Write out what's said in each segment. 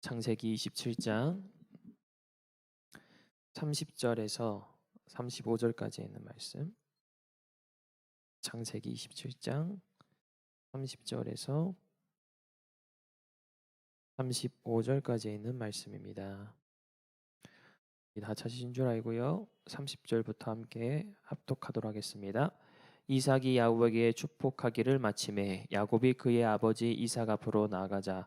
창세기 27장 30절에서 35절까지 있는 말씀. 창세기 27장 30절에서 35절까지 있는 말씀입니다. 다 찾으신 줄 알고요. 30절부터 함께 합독하도록 하겠습니다. 이삭이 야곱에게 축복하기를 마침에 야곱이 그의 아버지 이삭 앞으로 나아가자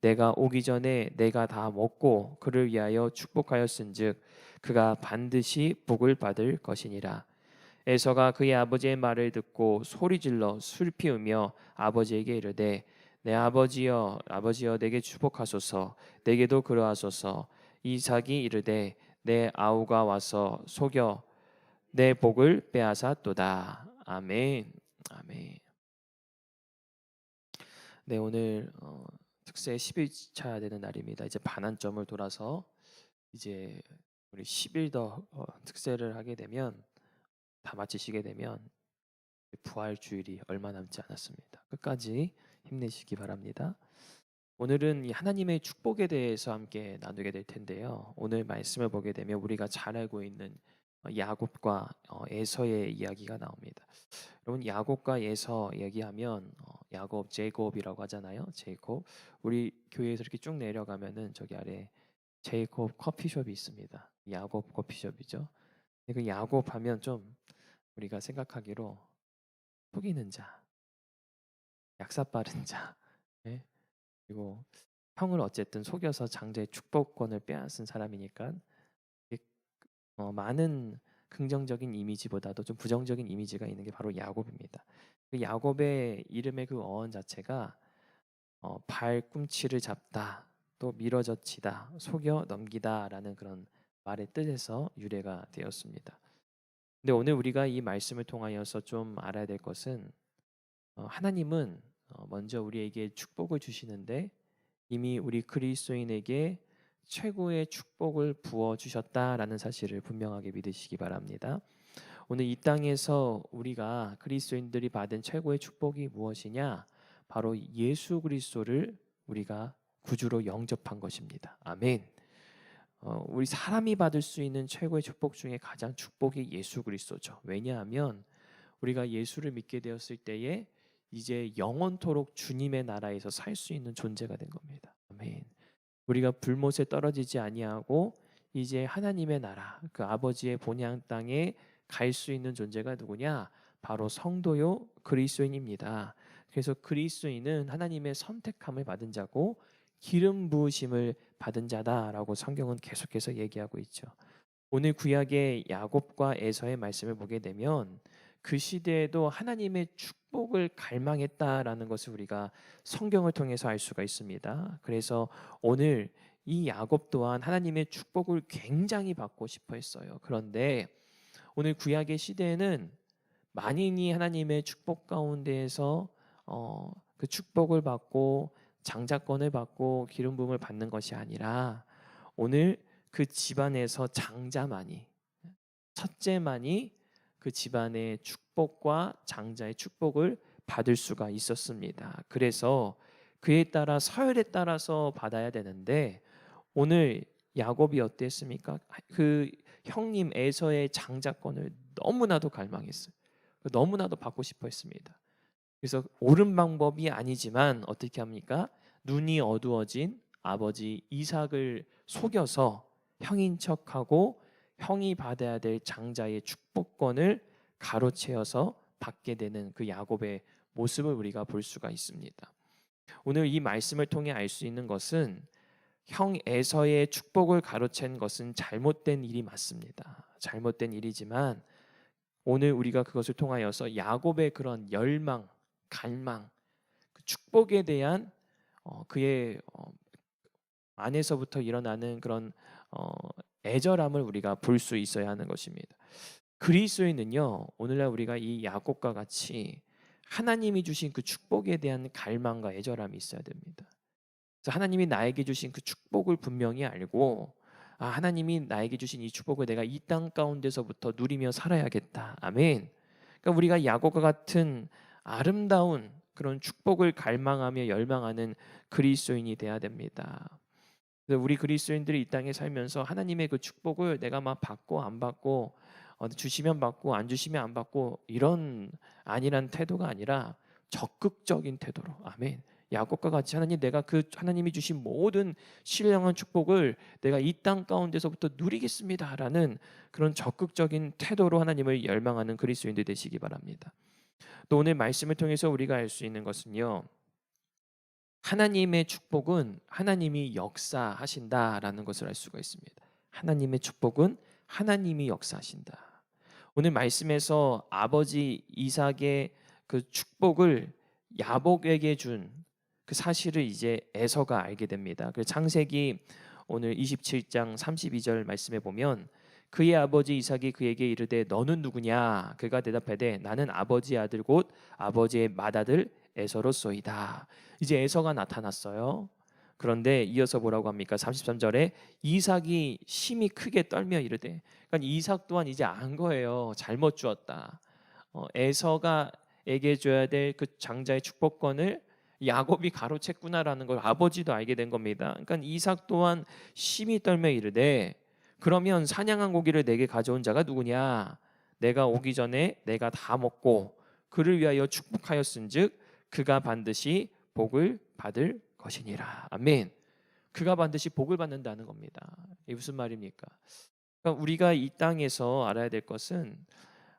내가 오기 전에 내가 다 먹고 그를 위하여 축복하였은즉 그가 반드시 복을 받을 것이니라. 에서가 그의 아버지의 말을 듣고 소리질러 술피우며 아버지에게 이르되 내 아버지여 아버지여 내게 축복하소서. 내게도 그러하소서. 이삭이 이르되 내 아우가 와서 속여 내 복을 빼앗았도다. 아멘. 아멘. 네 오늘 어, 특세 10일차 되는 날입니다. 이제 반환점을 돌아서 이제 우리 10일 더 어, 특세를 하게 되면 다 마치시게 되면 부활 주일이 얼마 남지 않았습니다. 끝까지 힘내시기 바랍니다. 오늘은 이 하나님의 축복에 대해서 함께 나누게 될 텐데요. 오늘 말씀을 보게 되면 우리가 잘 알고 있는 어, 야곱과 어, 에서의 이야기가 나옵니다. 여러분 야곱과 에서 얘기하면 어, 야곱, 제이콥이라고 하잖아요. 제이콥. 우리 교회에서 이렇게 쭉 내려가면은 저기 아래 제이콥 커피숍이 있습니다. 야곱 커피숍이죠. 그 야곱 하면 좀 우리가 생각하기로 속이는 자, 약사 빠른 자, 네? 그리고 형을 어쨌든 속여서 장자의 축복권을 빼앗은 사람이니까 어, 많은 긍정적인 이미지보다도 좀 부정적인 이미지가 있는 게 바로 야곱입니다. 그 야곱의 이름의 그 어원 자체가 어, 발꿈치를 잡다, 또 밀어젖히다, 속여 넘기다라는 그런 말의 뜻에서 유래가 되었습니다. 근데 오늘 우리가 이 말씀을 통하여서 좀 알아야 될 것은 어, 하나님은 어, 먼저 우리에게 축복을 주시는데 이미 우리 그리스도인에게 최고의 축복을 부어 주셨다라는 사실을 분명하게 믿으시기 바랍니다. 오늘 이 땅에서 우리가 그리스도인들이 받은 최고의 축복이 무엇이냐? 바로 예수 그리스도를 우리가 구주로 영접한 것입니다. 아멘. 어, 우리 사람이 받을 수 있는 최고의 축복 중에 가장 축복이 예수 그리스도죠. 왜냐하면 우리가 예수를 믿게 되었을 때에 이제 영원토록 주님의 나라에서 살 수 있는 존재가 된 겁니다. 아멘. 우리가 불못에 떨어지지 아니하고 이제 하나님의 나라 그 아버지의 본향 땅에 갈 수 있는 존재가 누구냐? 바로 성도요 그리스도인입니다. 그래서 그리스도인은 하나님의 선택함을 받은 자고 기름 부으심을 받은 자다라고 성경은 계속해서 얘기하고 있죠. 오늘 구약의 야곱과 에서의 말씀을 보게 되면 그 시대에도 하나님의 축복을 갈망했다라는 것을 우리가 성경을 통해서 알 수가 있습니다. 그래서 오늘 이 야곱 또한 하나님의 축복을 굉장히 받고 싶어 했어요. 그런데 오늘 구약의 시대에는 만인이 하나님의 축복 가운데에서 어, 그 축복을 받고 장자권을 받고 기름 부음을 받는 것이 아니라 오늘 그 집안에서 장자만이 첫째만이 그 집안의 축복과 장자의 축복을 받을 수가 있었습니다. 그래서 그에 따라 서열에 따라서 받아야 되는데 오늘 야곱이 어땠습니까? 그 형님 에서의 장자권을 너무나도 갈망했어요. 너무나도 받고 싶어 했습니다. 그래서 옳은 방법이 아니지만 어떻게 합니까? 눈이 어두워진 아버지 이삭을 속여서 형인 척하고 형이 받아야 될 장자의 축복권을 가로채어서 받게 되는 그 야곱의 모습을 우리가 볼 수가 있습니다. 오늘 이 말씀을 통해 알 수 있는 것은 형 에서의 축복을 가로챈 것은 잘못된 일이 맞습니다. 잘못된 일이지만 오늘 우리가 그것을 통하여서 야곱의 그런 열망, 갈망, 그 축복에 대한 어, 그의 어, 안에서부터 일어나는 그런 어, 애절함을 우리가 볼 수 있어야 하는 것입니다. 그리스도인은요 오늘날 우리가 이 야곱과 같이 하나님이 주신 그 축복에 대한 갈망과 애절함이 있어야 됩니다. 그래서 하나님이 나에게 주신 그 축복을 분명히 알고 아 하나님이 나에게 주신 이 축복을 내가 이 땅 가운데서부터 누리며 살아야겠다. 아멘. 그러니까 우리가 야곱과 같은 아름다운 그런 축복을 갈망하며 열망하는 그리스도인이 돼야 됩니다. 그래서 우리 그리스도인들이 이 땅에 살면서 하나님의 그 축복을 내가 막 받고 안 받고 어, 주시면 받고 안 주시면 안 받고 이런 아니란 태도가 아니라 적극적인 태도로 아멘. 야곱과 같이 하나님 내가 그 하나님이 주신 모든 신령한 축복을 내가 이 땅 가운데서부터 누리겠습니다라는 그런 적극적인 태도로 하나님을 열망하는 그리스도인들 되시기 바랍니다. 또 오늘 말씀을 통해서 우리가 알 수 있는 것은요. 하나님의 축복은 하나님이 역사하신다라는 것을 알 수가 있습니다. 하나님의 축복은 하나님이 역사하신다. 오늘 말씀에서 아버지 이삭의 그 축복을 야복에게 준 그 사실을 이제 에서가 알게 됩니다. 그 창세기 오늘 27장 32절 말씀에 보면 그의 아버지 이삭이 그에게 이르되 너는 누구냐 그가 대답하되 나는 아버지 아들 곧 아버지의 맏아들 에서로소이다. 이제 에서가 나타났어요. 그런데 이어서 뭐라고 합니까? 33절에 이삭이 심히 크게 떨며 이르되 그러니까 이삭 또한 이제 안 거예요. 잘못 주었다. 어, 에서가 에게 줘야 될 그 장자의 축복권을 야곱이 가로챘구나라는 걸 아버지도 알게 된 겁니다. 그러니까 이삭 또한 심히 떨며 이르되 그러면 사냥한 고기를 내게 가져온 자가 누구냐? 내가 오기 전에 내가 다 먹고 그를 위하여 축복하였은즉 그가 반드시 복을 받을 것이니라. 아멘. 그가 반드시 복을 받는다는 겁니다. 이게 무슨 말입니까? 그러니까 우리가 이 땅에서 알아야 될 것은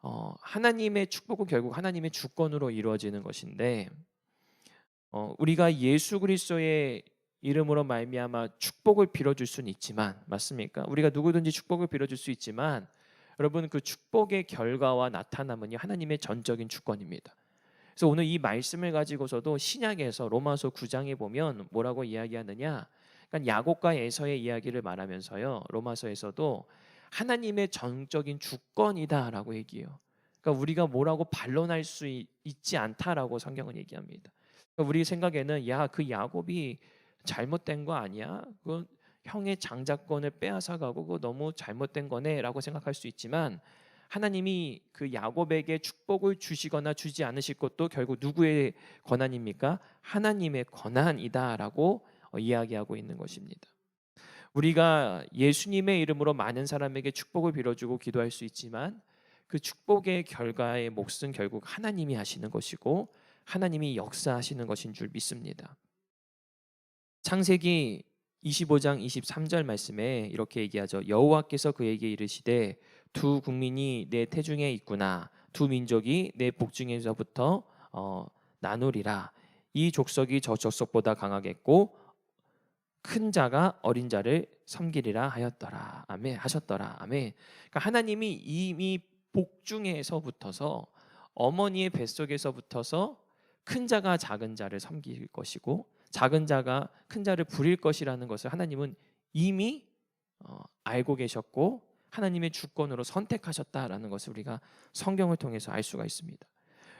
어, 하나님의 축복은 결국 하나님의 주권으로 이루어지는 것인데 어, 우리가 예수 그리스도의 이름으로 말미암아 축복을 빌어줄 수는 있지만 맞습니까? 우리가 누구든지 축복을 빌어줄 수 있지만 여러분 그 축복의 결과와 나타남은요 하나님의 전적인 주권입니다. 그래서 오늘 이 말씀을 가지고서도 신약에서 로마서 9장에 보면 뭐라고 이야기하느냐? 그러니까 야곱과 에서의 이야기를 말하면서요 로마서에서도 하나님의 전적인 주권이다라고 얘기해요. 그러니까 우리가 뭐라고 반론할 수 있 지 않다라고 성경은 얘기합니다. 그러니까 우리 생각에는 야 그 야곱이 잘못된 거 아니야? 그 형의 장자권을 빼앗아 가고 그거 너무 잘못된 거네라고 생각할 수 있지만 하나님이 그 야곱에게 축복을 주시거나 주지 않으실 것도 결국 누구의 권한입니까? 하나님의 권한이다라고 어, 이야기하고 있는 것입니다. 우리가 예수님의 이름으로 많은 사람에게 축복을 빌어주고 기도할 수 있지만 그 축복의 결과의 몫은 결국 하나님이 하시는 것이고 하나님이 역사하시는 것인 줄 믿습니다. 창세기 25장 23절 말씀에 이렇게 얘기하죠. 여호와께서 그에게 이르시되 두 국민이 내 태중에 있구나. 두 민족이 내 복중에서부터 어, 나누리라. 이 족속이 저 족속보다 강하겠고 큰 자가 어린 자를 섬기리라 하였더라. 아멘. 하셨더라. 아멘. 그러니까 하나님이 이미 복중에서부터서 어머니의 뱃속에서부터서 큰 자가 작은 자를 섬길 것이고 작은 자가 큰 자를 부릴 것이라는 것을 하나님은 이미 어, 알고 계셨고 하나님의 주권으로 선택하셨다라는 것을 우리가 성경을 통해서 알 수가 있습니다.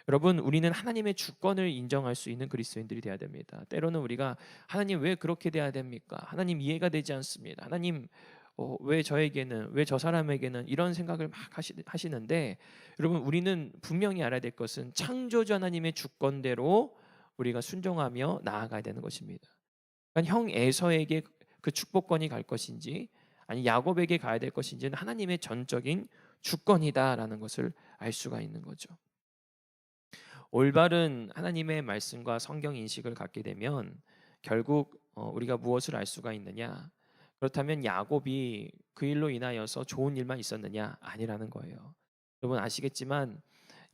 여러분, 우리는 하나님의 주권을 인정할 수 있는 그리스도인들이 되어야 됩니다. 때로는 우리가 하나님 왜 그렇게 돼야 됩니까? 하나님 이해가 되지 않습니다. 하나님 어, 왜 저에게는 왜 저 사람에게는 이런 생각을 막 하시, 하시는데 여러분 우리는 분명히 알아야 될 것은 창조주 하나님의 주권대로 우리가 순종하며 나아가야 되는 것입니다. 그러니까 형 에서에게 그 축복권이 갈 것인지 아니 야곱에게 가야 될 것인지는 하나님의 전적인 주권이다라는 것을 알 수가 있는 거죠. 올바른 하나님의 말씀과 성경 인식을 갖게 되면 결국 어, 우리가 무엇을 알 수가 있느냐? 그렇다면 야곱이 그 일로 인하여서 좋은 일만 있었느냐? 아니라는 거예요. 여러분 아시겠지만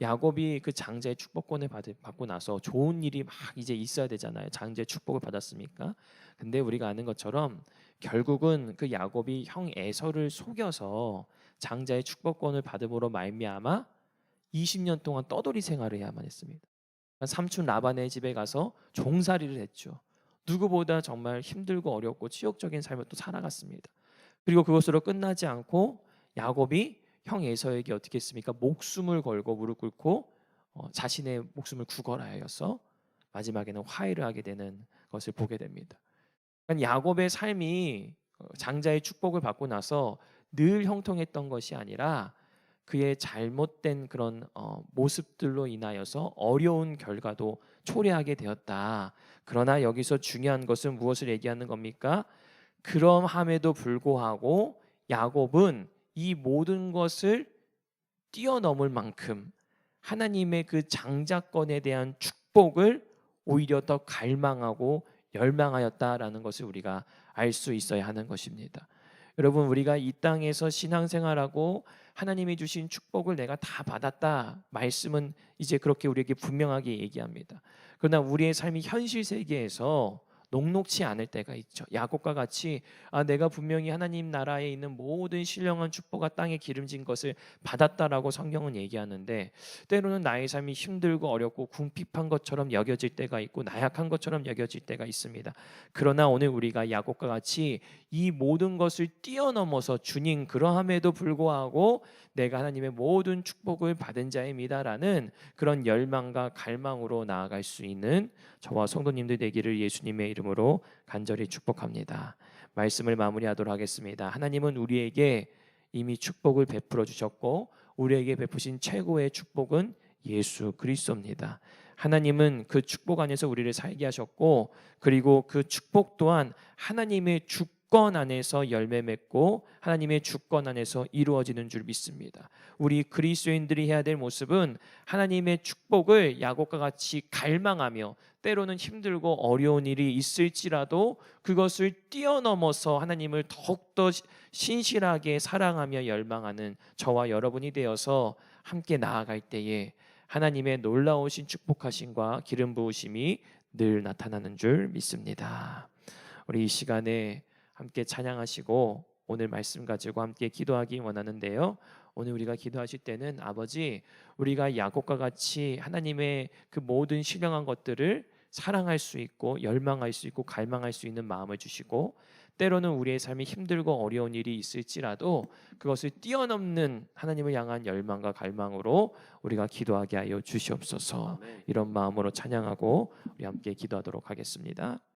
야곱이 그 장자의 축복권을 받고 나서 좋은 일이 막 이제 있어야 되잖아요. 장자의 축복을 받았으니까. 근데 우리가 아는 것처럼 결국은 그 야곱이 형 에서를 속여서 장자의 축복권을 받음으로 말미암아 20년 동안 떠돌이 생활을 해야만 했습니다. 삼촌 라반의 집에 가서 종살이를 했죠. 누구보다 정말 힘들고 어렵고 치욕적인 삶을 또 살아갔습니다. 그리고 그것으로 끝나지 않고 야곱이 형 에서에게 어떻게 했습니까? 목숨을 걸고 무릎 꿇고 어, 자신의 목숨을 구걸하여서 마지막에는 화해를 하게 되는 것을 보게 됩니다. 그러니까 야곱의 삶이 어, 장자의 축복을 받고 나서 늘 형통했던 것이 아니라 그의 잘못된 그런 어, 모습들로 인하여서 어려운 결과도 초래하게 되었다. 그러나 여기서 중요한 것은 무엇을 얘기하는 겁니까? 그럼함에도 불구하고 야곱은 이 모든 것을 뛰어넘을 만큼 하나님의 그 장자권에 대한 축복을 오히려 더 갈망하고 열망하였다라는 것을 우리가 알 수 있어야 하는 것입니다. 여러분 우리가 이 땅에서 신앙생활하고 하나님이 주신 축복을 내가 다 받았다 말씀은 이제 그렇게 우리에게 분명하게 얘기합니다. 그러나 우리의 삶이 현실 세계에서 녹록치 않을 때가 있죠. 야곱과 같이 아 내가 분명히 하나님 나라에 있는 모든 신령한 축복과 땅에 기름진 것을 받았다라고 성경은 얘기하는데 때로는 나의 삶이 힘들고 어렵고 궁핍한 것처럼 여겨질 때가 있고 나약한 것처럼 여겨질 때가 있습니다. 그러나 오늘 우리가 야곱과 같이 이 모든 것을 뛰어넘어서 주님 그러함에도 불구하고 내가 하나님의 모든 축복을 받은 자입니다라는 그런 열망과 갈망으로 나아갈 수 있는 저와 성도님들 되기를 예수님의 이름으로 간절히 축복합니다. 말씀을 마무리하도록 하겠습니다. 하나님은 우리에게 이미 축복을 베풀어 주셨고 우리에게 베푸신 최고의 축복은 예수 그리스도입니다. 하나님은 그 축복 안에서 우리를 살게 하셨고 그리고 그 축복 또한 하나님의 주권 안에서 열매 맺고 하나님의 주권 안에서 이루어지는 줄 믿습니다. 우리 그리스도인들이 해야 될 모습은 하나님의 축복을 야곱과 같이 갈망하며 때로는 힘들고 어려운 일이 있을지라도 그것을 뛰어넘어서 하나님을 더욱더 신실하게 사랑하며 열망하는 저와 여러분이 되어서 함께 나아갈 때에 하나님의 놀라우신 축복하심과 기름 부으심이 늘 나타나는 줄 믿습니다. 우리 이 시간에 함께 찬양하시고 오늘 말씀 가지고 함께 기도하기 원하는데요. 오늘 우리가 기도하실 때는 아버지 우리가 야곱과 같이 하나님의 그 모든 신령한 것들을 사랑할 수 있고 열망할 수 있고 갈망할 수 있는 마음을 주시고 때로는 우리의 삶이 힘들고 어려운 일이 있을지라도 그것을 뛰어넘는 하나님을 향한 열망과 갈망으로 우리가 기도하게 하여 주시옵소서. 이런 마음으로 찬양하고 우리 함께 기도하도록 하겠습니다.